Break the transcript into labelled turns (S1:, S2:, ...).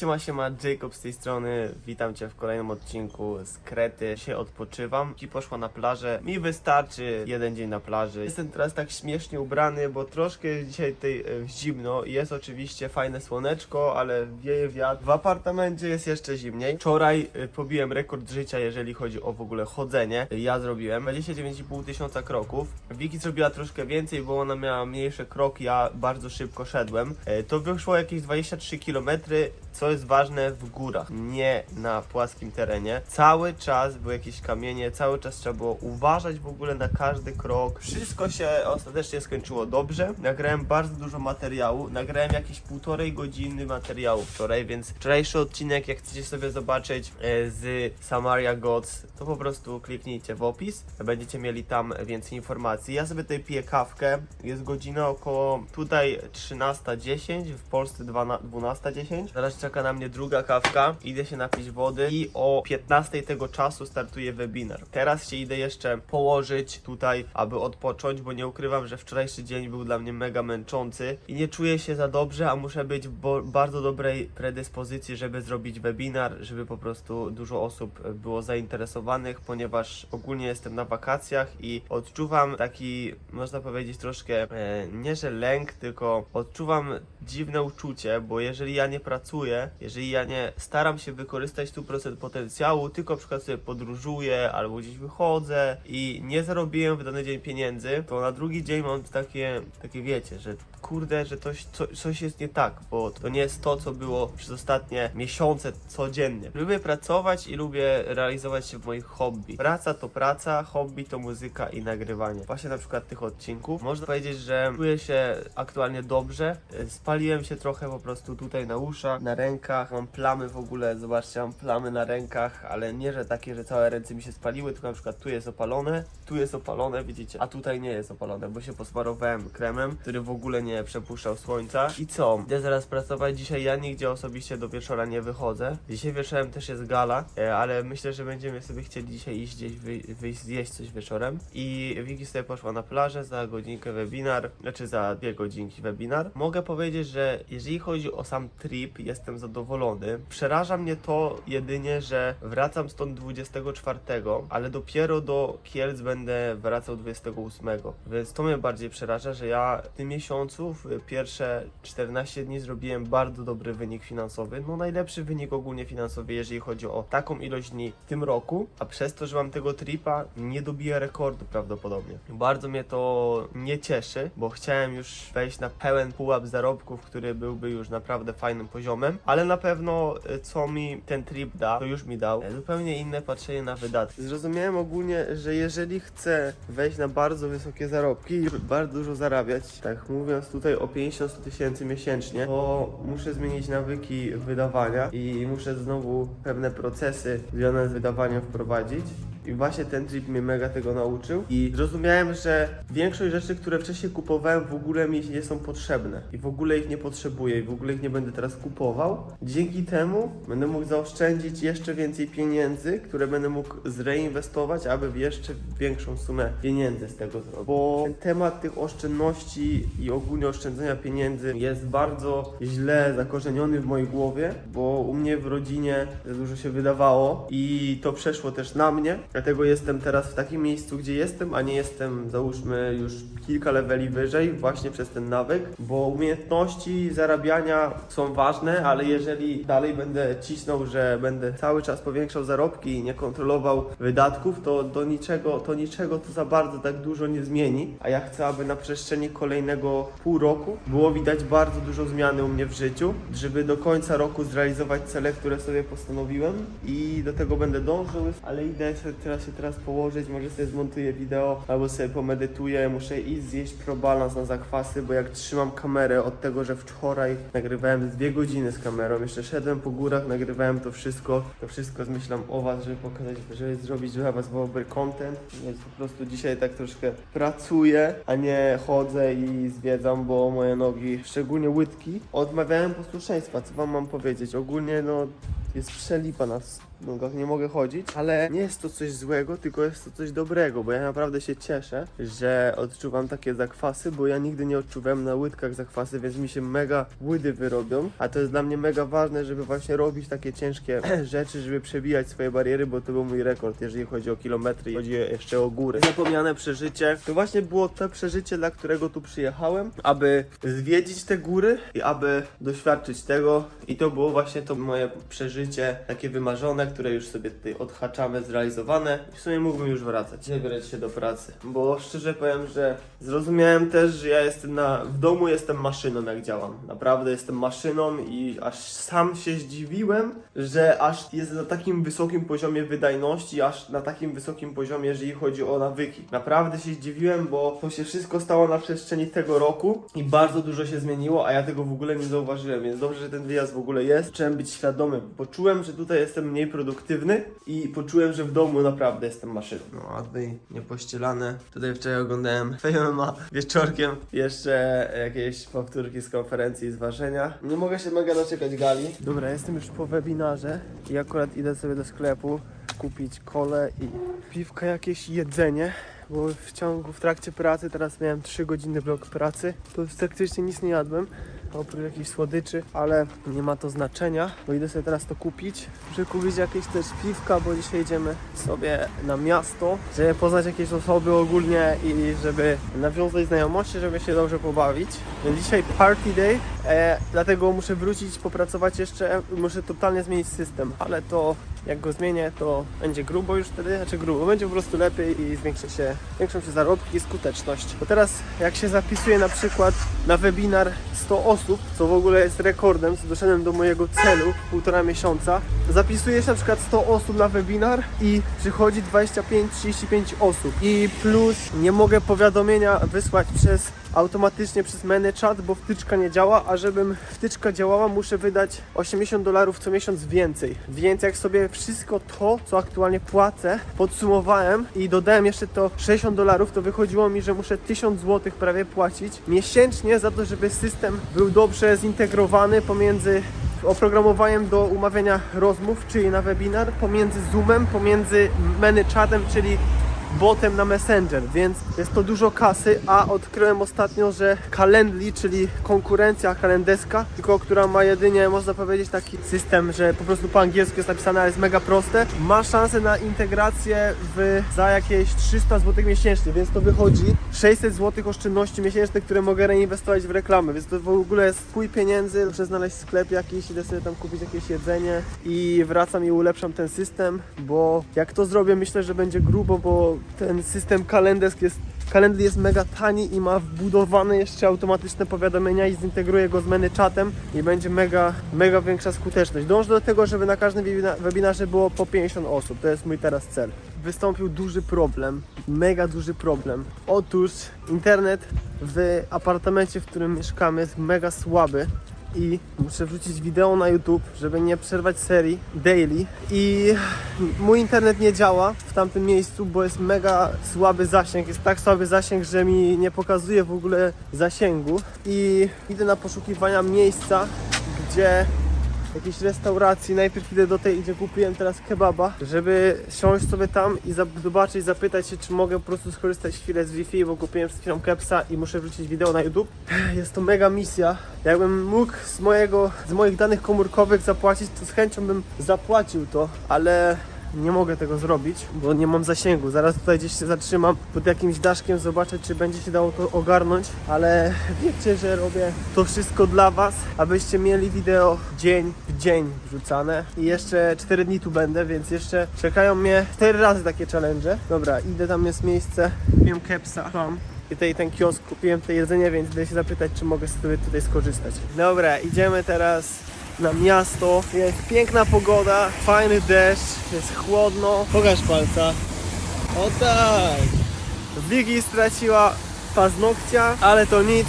S1: Siema, siema, Jacob z tej strony. Witam Cię w kolejnym odcinku z Krety. Dzisiaj odpoczywam. Ci poszła na plażę. Mi wystarczy jeden dzień na plaży. Jestem teraz tak śmiesznie ubrany, bo troszkę dzisiaj tutaj e, zimno. Jest oczywiście fajne słoneczko, ale wieje wiatr. W apartamencie jest jeszcze zimniej. Wczoraj e, pobiłem rekord życia, jeżeli chodzi o w ogóle chodzenie. Ja zrobiłem 29,5 tysiąca kroków. Wiki zrobiła troszkę więcej, bo ona miała mniejsze kroki, ja bardzo szybko szedłem. E, To wyszło jakieś 23 km, co jest ważne w górach, nie na płaskim terenie. Cały czas były jakieś kamienie, cały czas trzeba było uważać w ogóle na każdy krok. Wszystko się ostatecznie skończyło dobrze. Nagrałem bardzo dużo materiału, nagrałem jakieś półtorej godziny materiału wczoraj, więc wczorajszy odcinek, jak chcecie sobie zobaczyć e, z Samaria Gods, to po prostu kliknijcie w opis, będziecie mieli tam więcej informacji. Ja sobie tutaj piję kawkę, jest godzina około tutaj 13.10, w Polsce 12.10. Zaraz czeka na mnie druga kawka, idę się napić wody i o 15 tego czasu startuje webinar. Teraz się idę jeszcze położyć tutaj, aby odpocząć, bo nie ukrywam, że wczorajszy dzień był dla mnie mega męczący i nie czuję się za dobrze, a muszę być w bardzo dobrej predyspozycji, żeby zrobić webinar, żeby po prostu dużo osób było zainteresowanych, ponieważ ogólnie jestem na wakacjach i odczuwam taki, można powiedzieć, troszkę e, nie że lęk, tylko odczuwam dziwne uczucie, bo jeżeli ja nie pracuję, jeżeli ja nie staram się wykorzystać 100% potencjału, tylko na przykład sobie podróżuję albo gdzieś wychodzę i nie zarobiłem w dany dzień pieniędzy, to na drugi dzień mam takie, takie wiecie, że kurde, że coś, co, coś jest nie tak, bo to nie jest to, co było przez ostatnie miesiące codziennie. Lubię pracować i lubię realizować się w moich hobby. Praca to praca, hobby to muzyka i nagrywanie. Właśnie na przykład tych odcinków. Można powiedzieć, że czuję się aktualnie dobrze. Spaliłem się trochę po prostu tutaj na uszach, na rękach. Mam plamy w ogóle, zobaczcie, mam plamy na rękach, ale nie, że takie, że całe ręce mi się spaliły, tylko na przykład tu jest opalone, tu jest opalone, widzicie, a tutaj nie jest opalone, bo się posmarowałem kremem, który w ogóle nie przepuszczał słońca. I co? Idę zaraz pracować. Dzisiaj ja nigdzie osobiście do wieczora nie wychodzę. Dzisiaj wieczorem też jest gala, e, ale myślę, że będziemy sobie chcieli dzisiaj iść gdzieś wy, wyjść zjeść coś wieczorem. I Wiki sobie poszła na plażę za godzinkę webinar, znaczy za dwie godzinki webinar. Mogę powiedzieć, że jeżeli chodzi o sam trip, jestem zadowolony. Przeraża mnie to jedynie, że wracam stąd 24, ale dopiero do Kielc będę wracał 28. Więc to mnie bardziej przeraża, że ja w tym miesiącu, w pierwsze 14 dni zrobiłem bardzo dobry wynik finansowy. No najlepszy wynik ogólnie finansowy, jeżeli chodzi o taką ilość dni w tym roku, a przez to, że mam tego tripa, nie dobiję rekordu prawdopodobnie. Bardzo mnie to nie cieszy, bo chciałem już wejść na pełen pułap zarobków, który byłby już naprawdę fajnym poziomem, ale na pewno e, co mi ten trip da, to już mi dał e, zupełnie inne patrzenie na wydatki. Zrozumiałem ogólnie, że jeżeli chcę wejść na bardzo wysokie zarobki i bardzo dużo zarabiać, tak mówiąc tutaj o 50-100 tysięcy miesięcznie, to muszę zmienić nawyki wydawania i muszę znowu pewne procesy związane z wydawaniem wprowadzić. I właśnie ten trip mnie mega tego nauczył. I zrozumiałem, że większość rzeczy, które wcześniej kupowałem, w ogóle mi nie są potrzebne. I w ogóle ich nie potrzebuję, i w ogóle ich nie będę teraz kupował. Dzięki temu będę mógł zaoszczędzić jeszcze więcej pieniędzy, które będę mógł zreinwestować, aby jeszcze większą sumę pieniędzy z tego zrobić. Bo temat tych oszczędności i ogólnie oszczędzania pieniędzy jest bardzo źle zakorzeniony w mojej głowie, bo u mnie w rodzinie za dużo się wydawało i to przeszło też na mnie. Dlatego jestem teraz w takim miejscu, gdzie jestem, a nie jestem, załóżmy, już kilka leveli wyżej, właśnie przez ten nawyk, bo umiejętności zarabiania są ważne, ale jeżeli dalej będę cisnął, że będę cały czas powiększał zarobki i nie kontrolował wydatków, to do niczego, to niczego to za bardzo tak dużo nie zmieni. A ja chcę, aby na przestrzeni kolejnego pół roku było widać bardzo dużo zmiany u mnie w życiu, żeby do końca roku zrealizować cele, które sobie postanowiłem i do tego będę dążył, ale idę teraz się teraz położyć, może sobie zmontuję wideo albo sobie pomedytuję, muszę iść zjeść probalans na zakwasy, bo jak trzymam kamerę od tego, że wczoraj nagrywałem dwie godziny z kamerą, jeszcze szedłem po górach, nagrywałem to wszystko, to wszystko zmyślam o was, żeby pokazać, żeby zrobić dla was dobry content, więc po prostu dzisiaj tak troszkę pracuję, a nie chodzę i zwiedzam, bo moje nogi, szczególnie łydki, odmawiałem posłuszeństwa, co wam mam powiedzieć, ogólnie no jest przelipa na nogach nie mogę chodzić, ale nie jest to coś złego, tylko jest to coś dobrego, bo ja naprawdę się cieszę, że odczuwam takie zakwasy, bo ja nigdy nie odczuwałem na łydkach zakwasy, więc mi się mega łydy wyrobią, a to jest dla mnie mega ważne, żeby właśnie robić takie ciężkie rzeczy, żeby przebijać swoje bariery, bo to był mój rekord, jeżeli chodzi o kilometry chodzi jeszcze o góry. Zapomniane przeżycie, to właśnie było to przeżycie, dla którego tu przyjechałem, aby zwiedzić te góry i aby doświadczyć tego. I to było właśnie to moje przeżycie takie wymarzone, które już sobie tutaj odhaczamy, zrealizowane i w sumie mógłbym już wracać, zabierać się do pracy, bo szczerze powiem, że zrozumiałem też, że ja jestem na, w domu jestem maszyną jak działam, naprawdę jestem maszyną i aż sam się zdziwiłem, że aż jest na takim wysokim poziomie wydajności, aż na takim wysokim poziomie, jeżeli chodzi o nawyki. Naprawdę się zdziwiłem, bo to się wszystko stało na przestrzeni tego roku i bardzo dużo się zmieniło, a ja tego w ogóle nie zauważyłem, więc dobrze, że ten wyjazd w ogóle jest. Chciałem być świadomy, poczułem, że tutaj jestem mniej produktywny i poczułem, że w domu naprawdę jestem maszyną. No, a tutaj niepościelane. Tutaj wczoraj oglądałem FMA wieczorkiem, jeszcze jakieś powtórki z konferencji i z ważenia. Nie mogę się mega doczekać gali. Dobra, jestem już po webinarze i akurat idę sobie do sklepu kupić kole i piwka, jakieś jedzenie. Bo w ciągu, w trakcie pracy, teraz miałem 3 godziny blok pracy, to praktycznie nic nie jadłem, oprócz jakichś słodyczy, ale nie ma to znaczenia, bo idę sobie teraz to kupić. Muszę kupić jakieś też piwka, bo dzisiaj idziemy sobie na miasto, żeby poznać jakieś osoby ogólnie i żeby nawiązać znajomości, żeby się dobrze pobawić. Dzisiaj party day, e, dlatego muszę wrócić, popracować jeszcze, muszę totalnie zmienić system, ale to jak go zmienię, to będzie grubo już wtedy, znaczy grubo, będzie po prostu lepiej i zwiększy się, zwiększą się zarobki i skuteczność. Bo teraz jak się zapisuje na przykład na webinar 100 osób, co w ogóle jest rekordem, co doszedłem do mojego celu półtora miesiąca, zapisuje się na przykład 100 osób na webinar i przychodzi 25-35 osób i plus nie mogę powiadomienia wysłać przez automatycznie przez ManyChat, bo wtyczka nie działa, a żebym wtyczka działała, muszę wydać 80 dolarów co miesiąc więcej. Więc jak sobie wszystko to, co aktualnie płacę, podsumowałem i dodałem jeszcze to 60 dolarów, to wychodziło mi, że muszę 1000 zł prawie płacić miesięcznie za to, żeby system był dobrze zintegrowany pomiędzy oprogramowaniem do umawiania rozmów, czyli na webinar, pomiędzy Zoomem, pomiędzy ManyChatem, czyli botem na Messenger, więc jest to dużo kasy, a odkryłem ostatnio, że Calendly, czyli konkurencja kalendeska, tylko która ma jedynie, można powiedzieć, taki system, że po prostu po angielsku jest napisane, ale jest mega proste, ma szansę na integrację w, za jakieś 300 zł miesięcznie, więc to wychodzi 600 zł oszczędności miesięcznych, które mogę reinwestować w reklamę, więc to w ogóle jest pój pieniędzy, muszę znaleźć sklep jakiś, idę sobie tam kupić jakieś jedzenie i wracam i ulepszam ten system, bo jak to zrobię, myślę, że będzie grubo, bo ten system kalenderski jest Calendly jest mega tani i ma wbudowane jeszcze automatyczne powiadomienia i zintegruje go z ManyChatem i będzie mega, mega większa skuteczność. Dążę do tego, żeby na każdym webina- webinarze było po 50 osób. To jest mój teraz cel. Wystąpił duży problem, mega duży problem. Otóż internet w apartamencie, w którym mieszkamy jest mega słaby i muszę wrzucić wideo na YouTube, żeby nie przerwać serii daily. I mój internet nie działa w tamtym miejscu, bo jest mega słaby zasięg, jest tak słaby zasięg, że mi nie pokazuje w ogóle zasięgu. I idę na poszukiwania miejsca, gdzie jakiejś restauracji. Najpierw idę do tej, gdzie kupiłem teraz kebaba, żeby siąść sobie tam i zobaczyć, zapytać się, czy mogę po prostu skorzystać chwilę z Wi-Fi, bo kupiłem przed chwilą kepsa i muszę wrzucić wideo na YouTube. Jest to mega misja. Jakbym mógł z, mojego, z moich danych komórkowych zapłacić, to z chęcią bym zapłacił to, ale nie mogę tego zrobić, bo nie mam zasięgu. Zaraz tutaj gdzieś się zatrzymam pod jakimś daszkiem, zobaczę, czy będzie się dało to ogarnąć, ale wiecie, że robię to wszystko dla Was, abyście mieli wideo dzień w dzień wrzucane. I jeszcze 4 dni tu będę, więc jeszcze czekają mnie 4 razy takie challenge. Dobra, idę, tam jest miejsce. Kupiłem kepsa tam. I tutaj ten kiosk, kupiłem to jedzenie, więc idę się zapytać, czy mogę sobie tutaj skorzystać. Dobra, idziemy teraz na miasto. Jest piękna pogoda, fajny deszcz, jest chłodno. Pokaż palca. O tak! Wigi straciła paznokcia, ale to nic.